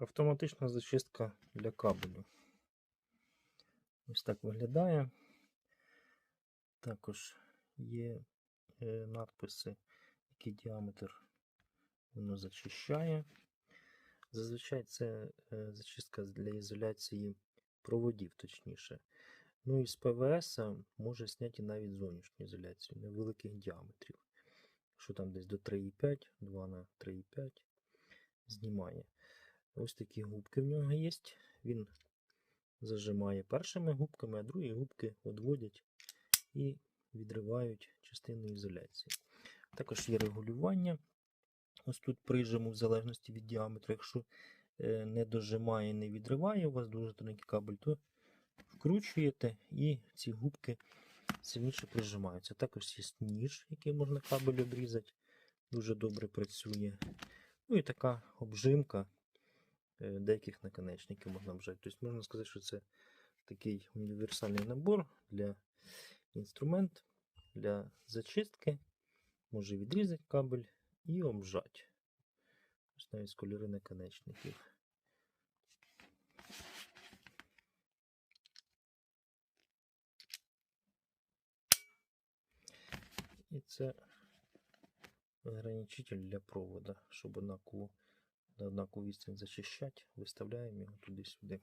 Автоматична зачистка для кабелю. Ось так виглядає. Також є е, надписи, який діаметр воно зачищає. Зазвичай це е, зачистка для ізоляції проводів, точніше. Ну і з ПВС може зняти навіть зовнішню ізоляцію невеликих діаметрів. Що там десь до 3,5, 2 на 3,5 знімає. Ось такі губки в нього є. Він зажимає першими губками, а другі губки відводять і відривають частину ізоляції. Також є регулювання. Ось тут прижиму в залежності від діаметру. Якщо е, не дожимає, не відриває у вас дуже тонкий кабель, то вкручуєте і ці губки сильніше прижимаються. Також є ніж, який можна кабель обрізати. Дуже добре працює. Ну і така обжимка деяких наконечників можна обжати. Тобто можна сказати, що це такий універсальний набор для інструмент для зачистки. Може відрізати кабель і обжати. Ось навіть кольори наконечників. І це ограничитель для провода, щоб однаково на однакову відстань зачищати, виставляємо його туди-сюди.